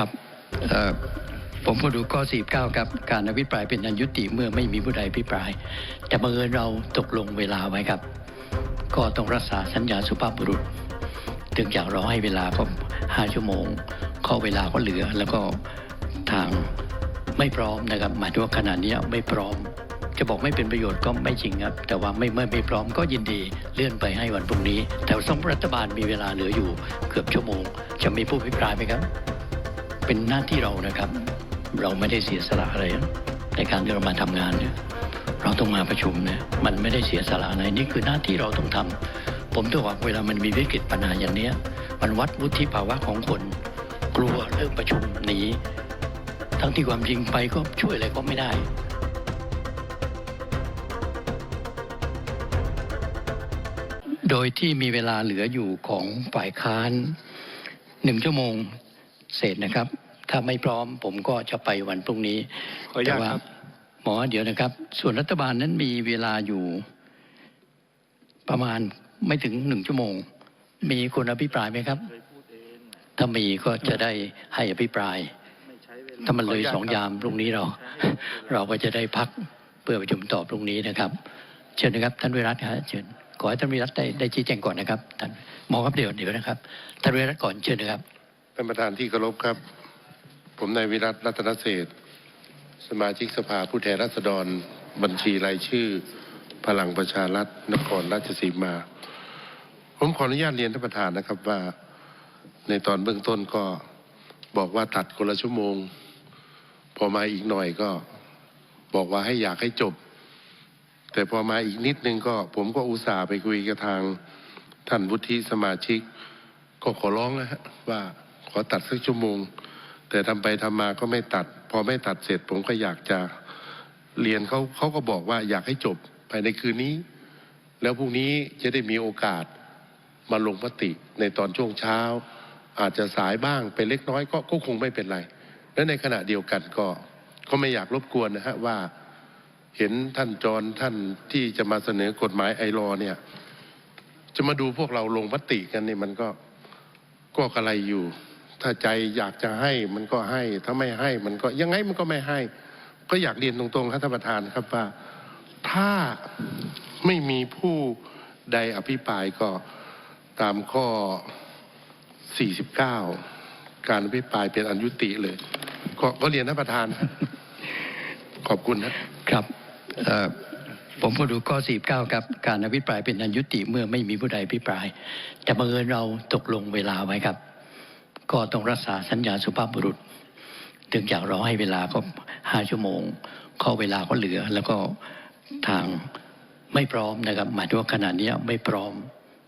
ครับผมก็ดูข้อ 49 ครับ การอภิปรายเป็นอันยุติเมื่อไม่มีผู้ใดอภิปราย แต่บังเอิญเราตกลงเวลาไว้ครับ ก็ต้องรักษาสัญญาสุภาพบุรุษถึงจากเราให้เวลาก็ 5 ชั่วโมง ข้อเวลาก็เหลือ แล้วก็ทางไม่พร้อมนะครับ หมายถึงว่าขณะนี้ไม่พร้อม จะบอกไม่เป็นประโยชน์ก็ไม่จริงครับ แต่ว่าไม่เมื่อไม่พร้อมก็ยินดีเลื่อนไปให้วันพรุ่งนี้ แต่สมรัฐบาลมีเวลาเหลืออยู่เกือบชั่วโมง จะมีผู้อภิปรายไหมครับ เป็นหน้าที่เรานะครับ เราไม่ได้เสียสละอะไร ในการที่เรามาทำงานเนี่ยเราต้องมาประชุมเนี่ยมันไม่ได้เสียสละอะไรนี่คือหน้าที่เราต้องทำผมต้องบอกเวลามันมีวิกฤตปัญหาอย่างเนี้ยมันวัดวุฒิภาวะของคน กลัวเลิกประชุมหนีทั้งที่ความจริงไปก็ช่วยอะไรก็ไม่ได้โดยที่มีเวลาเหลืออยู่ของฝ่ายค้านหนึ่งชั่วโมง เศษนะครับ ถ้าไม่พร้อมผมก็จะไปวันพรุ่งนี้ขออนุญาตแต่ว่าครับหมอเดี๋ยวนะครับ ส่วนรัฐบาลนั้นมีเวลาอยู่ประมาณไม่ถึงหนึ่งชั่วโมง มีคนอภิปรายไหมครับ ถ้ามีก็จะได้ให้อภิปราย ถ้ามันเลยสองยามพรุ่งนี้เรา เราก็จะได้พักเพื่อประชุมต่อพรุ่งนี้นะครับ เชิญนะครับท่านวิรัตครับเชิญขอให้ท่านวิรัตได้ได้ชี้แจงก่อนนะครับท่านหมอครับเดี๋ยวเดี๋ยวนะครับท่านวิรัตก่อนเชิญนะครับ ท่านประธานที่เคารพครับ ผมนายวิรัตรัตนเศษสมาชิกสภาผู้แทนราษฎร บัญชีรายชื่อ พลังประชารัฐนครราชสีมา ผมขออนุญาตเรียนท่านประธานนะครับว่า ในตอนเบื้องต้นก็บอกว่าตัดคนละชั่วโมง พอมาอีกหน่อยก็บอกว่าให้อยากให้จบ แต่พอมาอีกนิดนึงก็ ผมก็อุตส่าห์ไปคุยกับทางท่านวุฒิสมาชิก ก็ขอร้องนะฮะว่า ขอตัดสักชั่วโมง แต่ทำไปทำมาก็ไม่ตัด พอไม่ตัดเสร็จผมก็อยากจะเรียนเขาเขาก็บอกว่าอยากให้จบภายในคืนนี้ แล้วพรุ่งนี้จะได้มีโอกาสมาลงมติในตอนช่วงเช้า อาจจะสายบ้างเป็นเล็กน้อยก็ก็คงไม่เป็นไร และในขณะเดียวกันก็ก็ไม่อยากรบกวนนะฮะว่าเห็นท่านจรท่านที่จะมาเสนอกฎหมายไอรอเนี่ย จะมาดูพวกเราลงมติกันนี่มันก็ก็อะไรอยู่ ถ้าใจอยากจะให้มันก็ให้ ถ้าไม่ให้มันก็ยังไงมันก็ไม่ให้ ก็อยากเรียนตรงๆครับท่านประธานครับว่า ถ้าไม่มีผู้ใดอภิปรายก็ตามข้อ 49 การอภิปรายเป็นอันยุติเลยก็ก็เรียนท่านประธาน ขอบคุณนะครับผมก็ดูข้อ 49 ครับ การอภิปรายเป็นอันยุติเมื่อไม่มีผู้ใดอภิปราย แต่บังเอิญเราตกลงเวลาไว้ครับ ก็ต้องรักษาสัญญาสุภาพบุรุษ ถึงจากเราให้เวลาก็5ชั่วโมงข้อเวลาก็เหลือ แล้วก็ทางไม่พร้อมนะครับ หมายถึงว่าขณะนี้ไม่พร้อม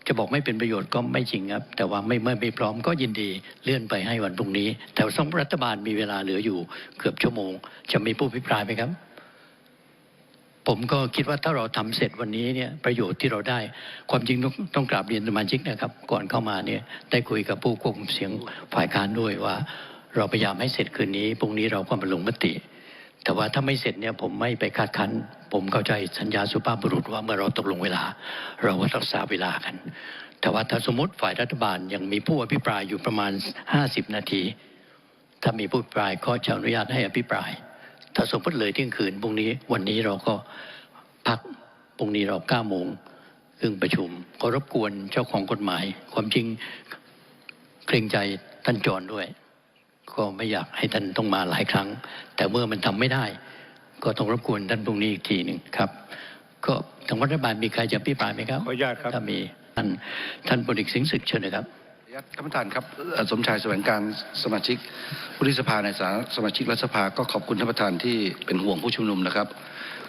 จะบอกไม่เป็นประโยชน์ก็ไม่จริงครับ แต่ว่าไม่เมื่อไม่พร้อมก็ยินดีเลื่อนไปให้วันพรุ่งนี้ แต่สมรัฐบาลมีเวลาเหลืออยู่เกือบชั่วโมง จะมีผู้อภิปรายไหมครับ ผมก็คิดว่าถ้าเราทำเสร็จวันนี้เนี่ยประโยชน์ที่เราได้ ความจริงต้องต้องกราบเรียนสมาชิกนะครับ ก่อนเข้ามาเนี่ยได้คุยกับผู้ควบคุมเสียงฝ่ายค้านด้วยว่า เราพยายามให้เสร็จคืนนี้พรุ่งนี้เราก็มาลงมติ แต่ว่าถ้าไม่เสร็จเนี่ยผมไม่ไปคาดคั้น ผมเข้าใจสัญญาสุภาพบุรุษว่าเมื่อเราตกลงเวลา เราก็รักษาเวลากัน แต่ว่าถ้าสมมติฝ่ายรัฐบาลยังมีผู้อภิปรายอยู่ประมาณ 50 นาที ถ้ามีผู้อภิปรายก็จะอนุญาตให้อภิปราย ถ้าสมมติเลยเที่ยงคืนพรุ่งนี้วันนี้เราก็พักพรุ่งนี้เราเก้าโมงครึ่งประชุมขอรบกวนเจ้าของกฎหมาย ความจริงเกรงใจท่านจรด้วย ก็ไม่อยากให้ท่านต้องมาหลายครั้ง แต่เมื่อมันทำไม่ได้ ก็ต้องรบกวนท่านพรุ่งนี้อีกทีหนึ่งครับ ก็ทางรัฐบาลมีใครจะพิปรายไหมครับขออนุญาตครับถ้ามีท่านท่านพลเอกสิงห์ศึกเชิญนะครับ ท่านประธานครับสมชายแสวงการสมาชิกวุฒิสภาในฐาสมาชิกรัฐสภาก็ขอบคุณท่านประธานที่เป็นห่วงผู้ชุมนุมนะครับ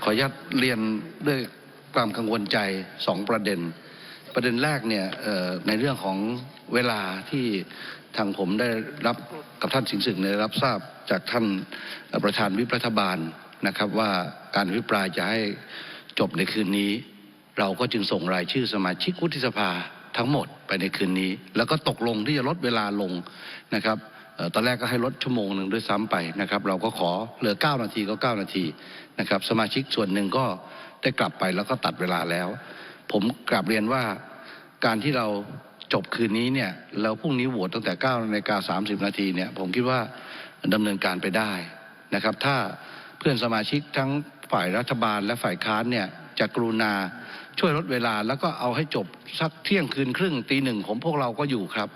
ขออนุญาตเรียนด้วยความกังวลใจสองประเด็น ประเด็นแรกเนี่ยในเรื่องของเวลาที่ทางผมได้รับกับท่านสิงห์ศึกเนี่ยได้รับทราบจากท่านประธานวิปรัฐบาลนะครับว่าการอภิปรายจะให้จบในคืนนี้ เราก็จึงส่งรายชื่อสมาชิกวุฒิสภา ทั้งหมดไปในคืนนี้ แล้วก็ตกลงที่จะลดเวลาลงนะครับตอนแรกก็ให้ลดชั่วโมงหนึ่งด้วยซ้ำไปนะครับ เราก็ขอเหลือ 9 นาทีก็ 9 นาทีนะครับสมาชิกส่วนหนึ่งก็ได้กลับไปแล้วก็ตัดเวลาแล้ว ผมกลับเรียนว่าการที่เราจบคืนนี้เนี่ยแล้วพรุ่งนี้โหวตตั้งแต่9นาฬิกา30 นาทีเนี่ยผมคิดว่าดำเนินการไปได้นะครับ ถ้าเพื่อนสมาชิกทั้งฝ่ายรัฐบาลและฝ่ายค้านเนี่ยจะกรุณา ช่วยลดเวลาแล้วก็เอาให้จบสักเที่ยงคืนครึ่งตีหนึ่งของพวกเราก็อยู่ครับ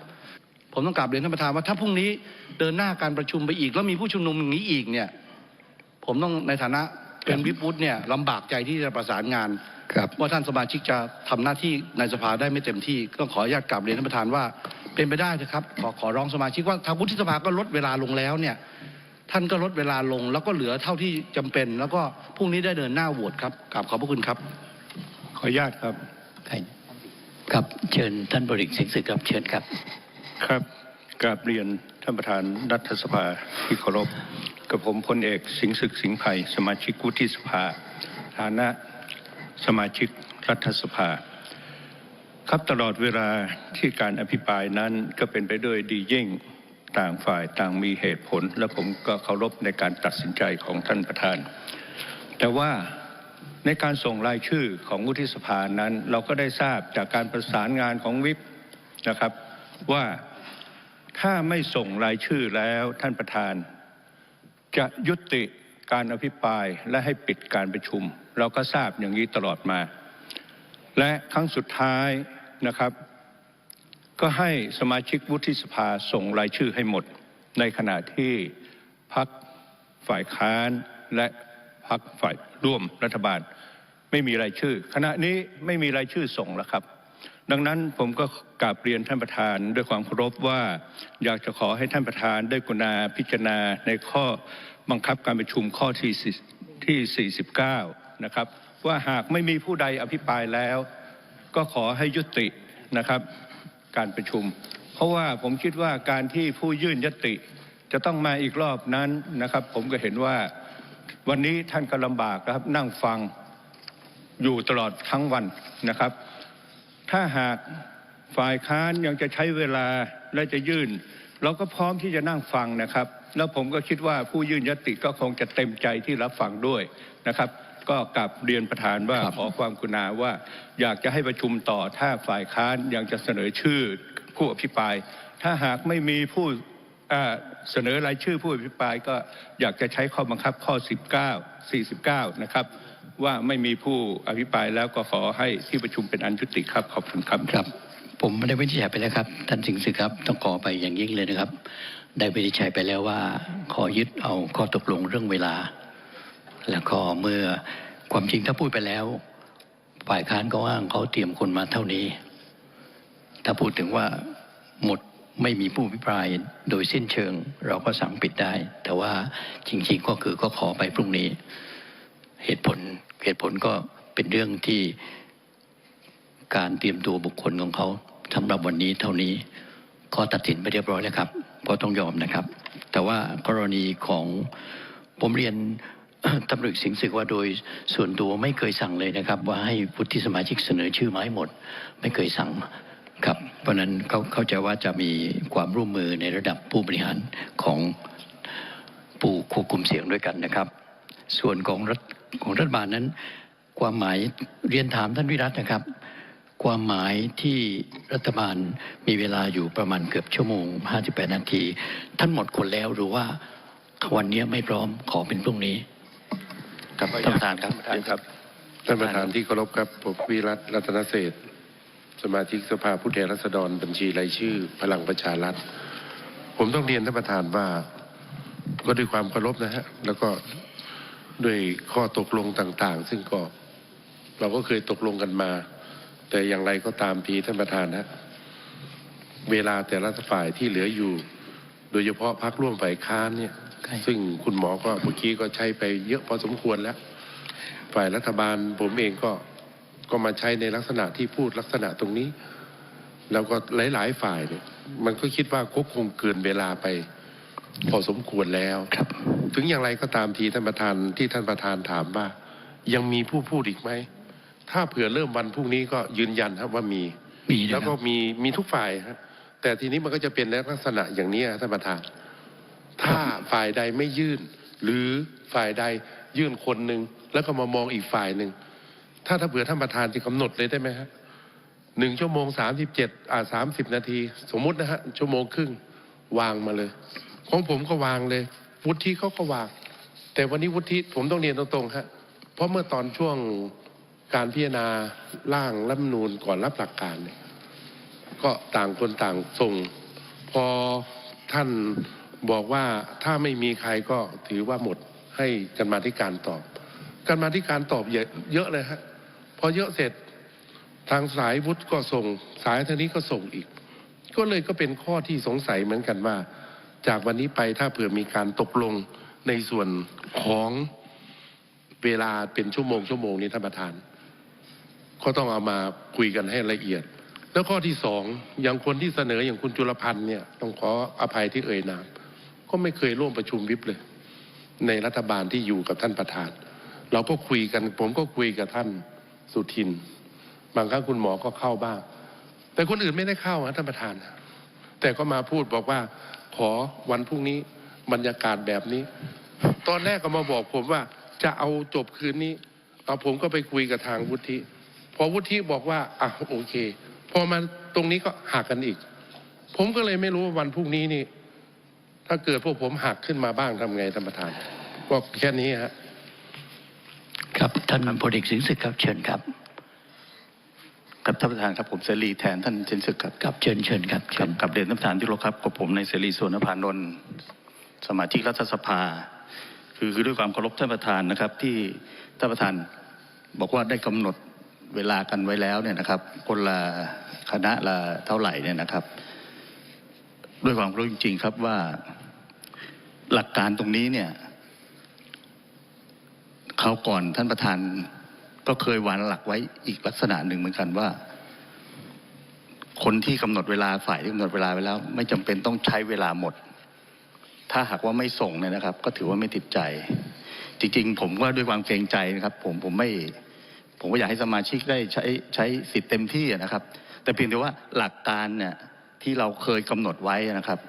ผมต้องกลับเรียนท่านประธานว่าถ้าพรุ่งนี้เดินหน้าการประชุมไปอีก แล้วมีผู้ชุมนุมอย่างนี้อีกเนี่ย ผมต้องในฐานะเป็นวิปวุฒิเนี่ยลำบากใจที่จะประสานงานครับว่าท่านสมาชิกจะทำหน้าที่ในสภาได้ไม่เต็มที่ ก็ขออนุญาตกลับเรียนท่านประธานว่าเป็นไปได้นะครับ ขอขอร้องสมาชิกว่าทางวุฒิสภาก็ลดเวลาลงแล้วเนี่ย ท่านก็ลดเวลาลง แล้วก็เหลือเท่าที่จำเป็น แล้วก็พรุ่งนี้ได้เดินหน้าโหวตครับกราบขอบพระคุณครับข ออนุญาตครับใครครับเชิญท่านบริกสิงห์ศึกครับเชิญครับครับกราบเรียนท่านประธานรัฐสภาที่เคารพกับผมพลเอกสิงห์ศึกสิงห์ไผ่สมาชิกวุฒิสภา ฐานะสมาชิกรัฐสภา ครับตลอดเวลาที่การอภิปรายนั้นก็เป็นไปด้วยดียิ่งต่างฝ่ายต่างมีเหตุผล และผมก็เคารพในการตัดสินใจของท่านประธาน แต่ว่า ในการส่งรายชื่อของวุฒิสภานั้น เราก็ได้ทราบจากการประสานงานของวิปนะครับ ว่าถ้าไม่ส่งรายชื่อแล้วท่านประธาน จะยุติการอภิปรายและให้ปิดการประชุม เราก็ทราบอย่างนี้ตลอดมา และครั้งสุดท้ายนะครับ ก็ให้สมาชิกวุฒิสภาส่งรายชื่อให้หมด ในขณะที่พักฝ่ายค้านและ พักฝ่ายร่วมรัฐบาล ไม่มีรายชื่อขณะนี้ไม่มีรายชื่อส่งแล้วครับ ดังนั้นผมก็กราบเรียนท่านประธานด้วยความเคารพว่า อยากจะขอให้ท่านประธานได้กรุณาพิจารณาในข้อบังคับการประชุมข้อที่ที่ 49 นะครับ ว่าหากไม่มีผู้ใดอภิปรายแล้ว ก็ขอให้ยุตินะครับ การประชุม เพราะว่าผมคิดว่าการที่ผู้ยื่นยติจะต้องมาอีกรอบนั้นนะครับ ผมก็เห็นว่า วันนี้ท่านก็ลำบากนะครับนั่งฟังอยู่ตลอดทั้งวันนะครับ ถ้าหากฝ่ายค้านยังจะใช้เวลาและจะยื่น เราก็พร้อมที่จะนั่งฟังนะครับ แล้วผมก็คิดว่าผู้ยื่นยติก็คงจะเต็มใจที่รับฟังด้วยนะครับ ก็กลับเรียนประธานว่าครับขอความกรุณาว่า อยากจะให้ประชุมต่อถ้าฝ่ายค้านยังจะเสนอชื่อผู้อภิปราย ถ้าหากไม่มีผู้อ่า เสนอรายชื่อผู้อภิปรายก็อยากจะใช้ข้อบังคับข้อ 19 49 นะครับ ว่าไม่มีผู้อภิปรายแล้วก็ขอให้ที่ประชุมเป็นอันยุติครับขอบคุณครับครับ ผมไม่ได้วินิจฉัยไปแล้วครับ ท่านสิงห์ศึครับ ต้องขอไปอย่างยิ่งเลยนะครับ ได้วินิจฉัยไปแล้วว่า ขอยึดเอาข้อตกลงเรื่องเวลา แล้วก็เมื่อความจริงถ้าพูดไปแล้ว ฝ่ายค้านก็อ้างเขาเตรียมคนมาเท่านี้ ถ้าพูดถึงว่าหมด ไม่มีผู้พิปรายโดยสิ้นเชิง เราก็สั่งปิดได้ แต่ว่าจริง ๆ ก็คือก็ขอไปพรุ่งนี้ เหตุผลเหตุผลก็เป็นเรื่องที่การเตรียมตัวบุคคลของเขาสำหรับวันนี้เท่านี้ก็ตัดสินไปเรียบร้อยแล้วครับเพราะต้องยอมนะครับ แต่ว่ากรณีของผมเรียนตำรวจสิงห์ศึกว่าโดยส่วนตัวไม่เคยสั่งเลยนะครับ ว่าให้พุทธิสมาชิกเสนอชื่อมาให้หมด ไม่เคยสั่ง ครับเพราะฉะนั้นเขาเข้าใจว่าจะมีความร่วมมือในระดับผู้บริหารของผู้ควบคุมเสียงด้วยกันนะครับ ส่วนของรัฐของรัฐบาลนั้น ความหมายเรียนถามท่านวิรัตนะครับ ความหมายที่รัฐบาลมีเวลาอยู่ประมาณเกือบชั่วโมง 58 นาที ท่านหมดคนแล้วหรือว่าวันนี้ไม่พร้อมขอเป็นพรุ่งนี้ครับท่านประธานครับครับท่านประธานที่เคารพครับผมวิรัตรัตนเศรษฐ์ สมาชิกสภาผู้แทนราษฎรบัญชีรายชื่อ พลังประชารัฐ ผมต้องเรียนท่านประธานว่าก็ด้วยความเคารพนะฮะแล้วก็ด้วยข้อตกลงต่าง ๆ ซึ่งก็เราก็เคยตกลงกันมา แต่อย่างไรก็ตามทีท่านประธานนะเวลาแต่ละฝ่ายที่เหลืออยู่ โดยเฉพาะพักร่วมฝ่ายค้านเนี่ยใช่ซึ่งคุณหมอก็เมื่อกี้ก็ใช้ไปเยอะพอสมควรแล้ว ฝ่ายรัฐบาลผมเองก็ ก็มาใช้ในลักษณะที่พูดลักษณะตรงนี้ แล้วก็หลาย ๆ ฝ่ายเนี่ยมันก็คิดว่าก็คงเกินเวลาไป พอสมควรแล้วครับ ถึงอย่างไรก็ตามทีท่านประธานที่ท่านประธานถามว่า ยังมีผู้พูดอีกไหมถ้าเผื่อเริ่มวันพรุ่งนี้ก็ยืนยันครับว่ามีมีนะแล้วคก็รับมีมีทุกฝ่ายครับแต่ทีนี้มันก็จะเป็นในลักษณะอย่างนี้ท่านประธาน ถ้าฝ่ายใดไม่ยื่น หรือฝ่ายใดยื่นคนหนึ่งแล้วก็มามองอีกฝ่ายหนึ่ง ถ้าถ้าเผื่อท่านประธานจะกำหนดเลยได้ไหมฮะหนึ่งชั่วโมงสามสิบเจ็ดอ่าสามสิบนาที สมมุตินะฮะชั่วโมงครึ่งวางมาเลย ของผมก็วางเลย วุฒิเขาก็วาง แต่วันนี้วุฒิผมต้องเรียนตรงๆฮะเพราะเมื่อตอนช่วงการพิจารณาร่างรัฐมนูญก่อนรับหลักการเนี่ยก็ต่างคนต่างส่ง พอท่านบอกว่าถ้าไม่มีใครก็ถือว่าหมดให้กันมาธิการตอบกันมาธิการตอบเยอะเลยฮะ อเยอะเสร็จทางสายวุฒิก็ส่งสายทางนี้ก็ส่งอีก ก็เลยก็เป็นข้อที่สงสัยเหมือนกันว่า จากวันนี้ไปถ้าเผื่อมีการตกลงในส่วนของเวลาเป็นชั่วโมงชั่วโมงนี้ท่านประธาน ก็ต้องเอามาคุยกันให้ละเอียด แล้วข้อที่สองอย่างคนที่เสนออย่างคุณจุลพันธ์เนี่ยต้องขออภัยที่เอ่ยนามก็ไม่เคยร่วมประชุมวิปเลย ในรัฐบาลที่อยู่กับท่านประธาน เราก็คุยกันผมก็คุยกับท่าน สุทิน บางครั้งคุณหมอก็เข้าบ้าง แต่คนอื่นไม่ได้เข้าฮะท่านประธาน แต่ก็มาพูดบอกว่า ขอวันพรุ่งนี้บรรยากาศแบบนี้ ตอนแรกก็มาบอกผมว่าจะเอาจบคืนนี้เอาผมก็ไปคุยกับทางวุฒิพอวุฒิบอกว่าอะโอเค พอมาตรงนี้ก็หักกันอีก ผมก็เลยไม่รู้ว่าวันพรุ่งนี้นี่ ถ้าเกิดพวกผมหักขึ้นมาบ้างทำไงท่านประธานก็แค่นี้ฮะครับ ท่านพลเอกสิงห์ศึกครับเชิญครับครับท่านประธานครับผมเสรีแทนท่านเจนศึกครับครับเชิญเชิญครับคเชิรับญกับเรียนท่านประธานที่เคารพครับกับผมในเสรีสุวรรณพานนท์สมาชิกรัฐสภา คือคือด้วยความเคารพท่านประธานนะครับ ที่ท่านประธานบอกว่าได้กำหนดเวลากันไว้แล้วเนี่ยนะครับ คนละคณะละเท่าไหร่เนี่ยนะครับ ด้วยความเคารพจริง ๆ ครับว่าหลักการตรงนี้เนี่ย เขาวก่อนท่านประธานก็เคยวางหลักไว้อีกลักษณะหนึ่งเหมือนกันว่า คนที่กำหนดเวลาฝ่ายที่กำหนดเวลาไว้แล้ว ไม่จำเป็นต้องใช้เวลาหมด ถ้าหากว่าไม่ส่งเนี่ยนะครับ ก็ถือว่าไม่ติดใจ จริงๆ ผมว่าด้วยความเกรงใจนะครับ ผมผมไม่ ผมก็อยากให้สมาชิกได้ใช้ใช้สิทธิ์เต็มที่นะครับ แต่เพียงแต่ว่าหลักการเนี่ยที่เราเคยกำหนดไว้นะครับ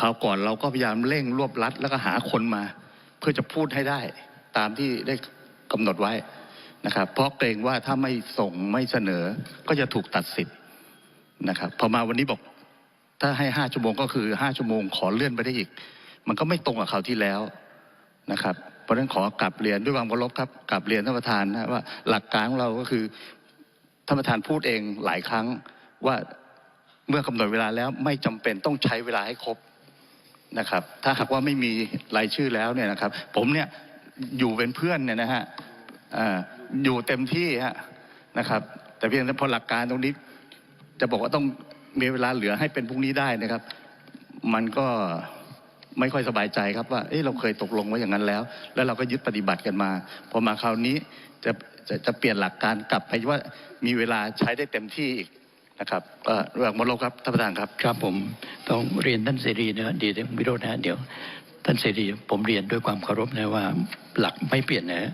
คราวก่อนเราก็พยายามเร่งรวบรัดแล้วก็หาคนมา เพื่อจะพูดให้ได้ ตามที่ได้กำหนดไว้นะครับ เพราะเกรงว่าถ้าไม่ส่งไม่เสนอก็จะถูกตัดสิทธิ์นะครับพอมาวันนี้บอกถ้าให้ห้าชั่วโมงก็คือห้าชั่วโมงขอเลื่อนไปได้อีก มันก็ไม่ตรงกับคราวที่แล้วนะครับ เพราะฉะนั้นขอกลับเรียนด้วยความเคารพครับกลับเรียนท่านประธานนะว่าหลักการของเราก็คือท่านประธานพูดเองหลายครั้งว่าเมื่อกำหนดเวลาแล้วไม่จำเป็นต้องใช้เวลาให้ครบนะครับ ถ้าหากว่าไม่มีรายชื่อแล้วเนี่ยนะครับ ผมเนี่ย อยู่เป็นเพื่อนเนี่ยนะฮะอยู่เต็มที่ฮะนะครับ แต่เพียงแต่พอหลักการตรงนี้ จะบอกว่าต้องมีเวลาเหลือให้เป็นพรุ่งนี้ได้นะครับ มันก็ไม่ค่อยสบายใจครับว่าเอ๊ะเราเคยตกลงไว้อย่างนั้นแล้ว แล้วเราก็ยึดปฏิบัติกันมาพอมาคราวนี้จะจะจะเปลี่ยนหลักการกลับไปว่ามีเวลาใช้ได้เต็มที่อีกนะครับก็เรื่องมรลบครับท่านประธานครับครับผมต้องเรียนท่านเสรีนะดีท่านวิโรจน์นะเดี๋ยว ท่านเสรีผมเรียนด้วยความเคารพนะว่าหลักไม่เปลี่ยนนะ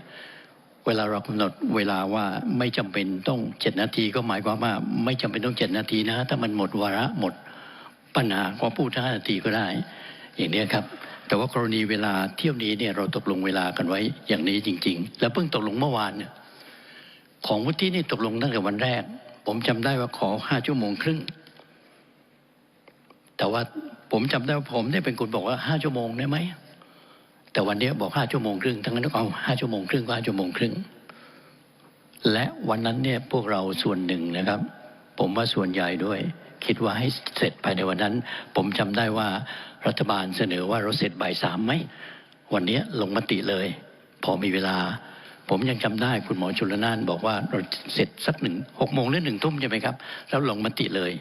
เวลาเรากำหนดเวลาว่าไม่จำเป็นต้องเจ็ดนาทีก็หมายความว่า ไม่จำเป็นต้องเจ็ดนาทีนะถ้ามันหมดวาระหมดปัญหาก็พูดห้านาทีก็ได้ อย่างนี้ครับ แต่ว่ากรณีเวลาเที่ยวนี้เนี่ยเราตกลงเวลากันไว้อย่างนี้จริง ๆ แล้วเพิ่งตกลงเมื่อวานเนี่ยของวุฒินี่ตกลงตั้งแต่วันแรก ผมจำได้ว่าขอห้าชั่วโมงครึ่ง แต่ว่า ผมจำได้ว่าผมได้เป็นคนบอกว่าห้าชั่วโมงได้ไหมแต่วันนี้บอกห้าชั่วโมงครึ่งทั้งนั้นก็เอาห้าชั่วโมงครึ่งก็ห้าชั่วโมงครึ่งและวันนั้นเนี่ยพวกเราส่วนหนึ่งนะครับ ผมว่าส่วนใหญ่ด้วย คิดว่าให้เสร็จภายในวันนั้น ผมจำได้ว่ารัฐบาลเสนอว่าเราเสร็จบ่ายสามไหมวันนี้ลงมติเลย พอมีเวลา ผมยังจำได้คุณหมอชุลนานบอกว่าเราเสร็จสักหนึ่งหกโมงหรือหนึ่งทุ่มใช่ไหมครับ แล้วลงมติเลย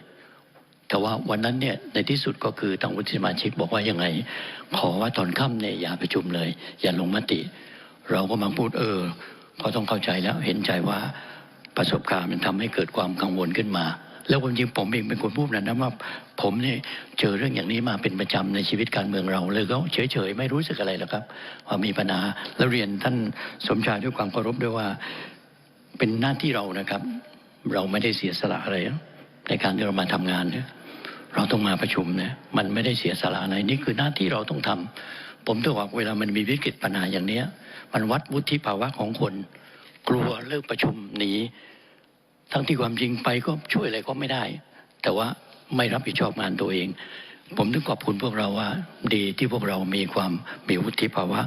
แต่ว่าวันนั้นเนี่ยในที่สุดก็คือทางวุฒิสมาชิกบอกว่ายังไง ขอว่าตอนค่ำเนี่ยอย่าประชุมเลย อย่าลงมติ เราก็มาพูดเออก็ต้องเข้าใจแล้วเห็นใจว่าประสบการณ์มันทำให้เกิดความกังวลขึ้นมา แล้วความจริงผมเองเป็นคนพูดนะนะว่า ผมเนี่ยเจอเรื่องอย่างนี้มาเป็นประจำในชีวิตการเมืองเราเลยก็เฉยๆไม่รู้สึกอะไรแล้วครับว่ามีปัญหาแล้วเรียนท่านสมชายด้วยความเคารพด้วยว่าเป็นหน้าที่เรานะครับ เราไม่ได้เสียสละอะไรในการที่เรามาทำงานเนี่ย เราต้องมาประชุมนี่ยมันไม่ได้เสียสละอะไรนี่คือหน้าที่เราต้องทำผมถึงบอกเวลามันมีวิกฤตปัญหาอย่างเนี้ย มันวัดวุฒิภาวะของคน กลัวเลิกประชุมหนีทั้งที่ความจริงไปก็ช่วยอะไรก็ไม่ได้ แต่ว่าไม่รับผิดชอบงานตัวเอง ผมถึงขอบคุณพวกเราว่า ดีที่พวกเรามีความมีวุฒิภาวะ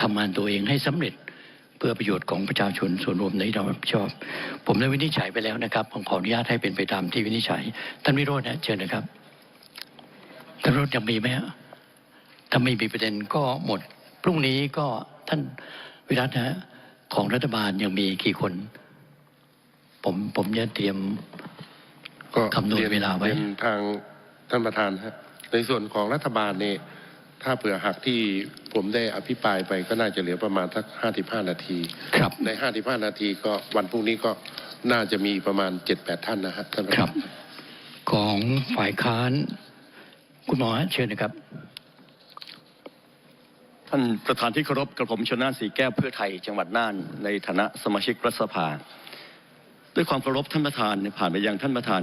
ทำงานตัวเองให้สำเร็จเพื่อประโยชน์ของประชาชนส่วนรวมในที่เรารับผิดชอบ ผมได้วินิจฉัยไปแล้วนะครับผมขออนุญาตให้เป็นไปตามที่วินิจฉัย ท่านวิโรจน์นะเชิญนะครับ ท่านวิโรจน์ยังมีไหมฮะถ้าไม่มีประเด็นก็หมด พรุ่งนี้ก็ท่านวิรัตนะฮะของรัฐบาลยังมีกี่คน ผมผมจะเตรียมก็คำนวณรียเวลาไว้รียนทางท่านประธานฮะในส่วนของรัฐบาลนี่ถ้าเผื่อหักที่ผมได้อภิปรายไปก็น่าจะเหลือประมาณสักห้าสิบห้านาที ครับ ในห้าสิบห้านาทีก็วันพรุ่งนี้ก็น่าจะมีประมาณเจ็ดแปดท่านนะฮะท่านประคธารันบของฝ่ายค้าน คุณหมอเชิญนะครับ ท่านประธานที่เคารพกระผมชนน่านสีแก้วเพื่อไทยจังหวัดน่านในฐานะสมาชิกรัฐสภา ด้วยความเคารพท่านประธานผ่านไปยังท่านประธาน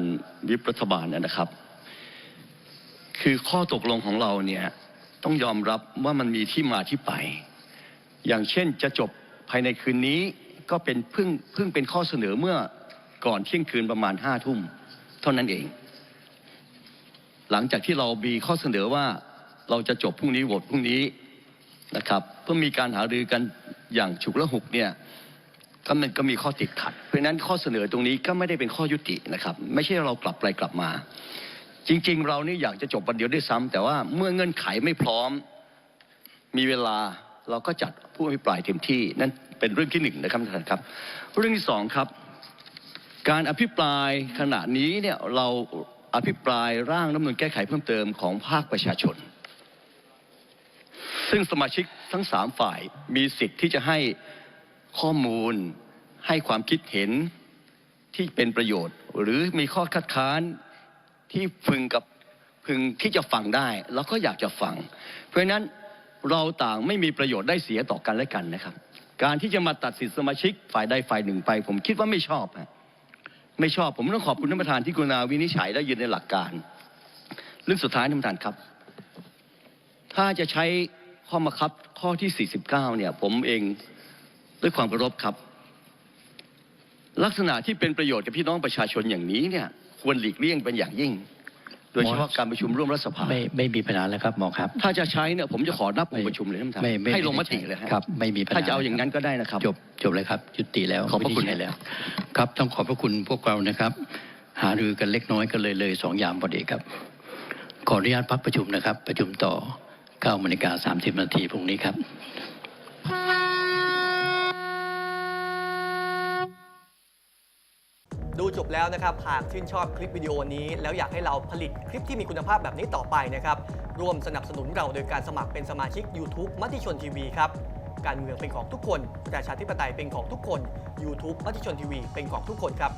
วิปรัฐบาลนะครับ คือข้อตกลงของเราเนี่ยต้องยอมรับว่ามันมีที่มาที่ไป อย่างเช่นจะจบภายในคืนนี้ก็เป็นเพิ่งเพิ่งเป็นข้อเสนอเมื่อก่อนเที่ยงคืนประมาณห้าทุ่มเท่านั้นเอง หลังจากที่เรามีข้อเสนอว่าเราจะจบพรุ่งนี้โหวตพรุ่งนี้นะครับเพื่อมีการหารือกันอย่างฉุกละหุกเนี่ยก็มันก็มีข้อติดขัด เพราะนั้นข้อเสนอตรงนี้ก็ไม่ได้เป็นข้อยุตินะครับ ไม่ใช่เรากลับไปกลับมา จริง ๆ เรานี่อยากจะจบวันเดียวด้วยซ้ำแต่ว่าเมื่อเงื่อนไขไม่พร้อม มีเวลาเราก็จัดผู้อภิปรายเต็มที่นั่นเป็นเรื่องที่หนึ่งนะครับท่านประธานครับ เรื่องที่สองครับ การอภิปรายขณะนี้เนี่ยเรา อภิปรายร่างรัฐธรรมนูญแก้ไขเพิ่มเติมของภาคประชาชน ซึ่งสมาชิกทั้งสามฝ่ายมีสิทธิ์ที่จะให้ข้อมูลให้ความคิดเห็นที่เป็นประโยชน์ หรือมีข้อคัดค้านที่พึงกับพึงที่จะฟังได้ แล้วก็อยากจะฟัง เพราะฉะนั้นเราต่างไม่มีประโยชน์ได้เสียต่อกันและกันนะครับ การที่จะมาตัดสิทธิสมาชิกฝ่ายใดฝ่ายหนึ่งไป ผมคิดว่าไม่ชอบฮะ ไม่ชอบผมต้องขอบคุณท่านประธานที่กรุณาวินิจฉัยและยืนในหลักการ เรื่องสุดท้ายท่านประธานครับ ถ้าจะใช้ข้อมาคับข้อที่ 49 เนี่ย ผมเองด้วยความเคารพครับ ลักษณะที่เป็นประโยชน์กับพี่น้องประชาชนอย่างนี้เนี่ย ควรหลีกเลี่ยงเป็นอย่างยิ่ง โดยเฉพาะการประชุมร่วมรัฐสภาไม่ไม่มีปัญหาแล้วครับหมอครับ ถ้าจะใช้เนี่ยผมจะขอนับองค์ประชุมเลยท่านประธานไม่ไม่ให้ลงมติเลยฮะครับไม่มีปัญหาถ้าจะเอาอย่างนั้นก็ได้นะครับ จบจบเลยครับยุติแล้วขอบพระคุณวินิจฉัยแล้ว ครับต้องขอบพระคุณพวกเรานะครับ หารือกันเล็กน้อยก็เลยเลยสองยามพอดีครับขออนุญาตพักประชุมนะครับ ประชุมต่อ9นาฬิกา30นาทีพรุ่งนี้ครับ ดูจบแล้วนะครับ หากชื่นชอบคลิปวิดีโอนี้ แล้วอยากให้เราผลิตคลิปที่มีคุณภาพแบบนี้ต่อไปนะครับ ร่วมสนับสนุนเราโดยการสมัครเป็นสมาชิก YouTube มติชนทีวีครับ การเมืองเป็นของทุกคน ประชาธิปไตยเป็นของทุกคน YouTube มติชนทีวีเป็นของทุกคนครับ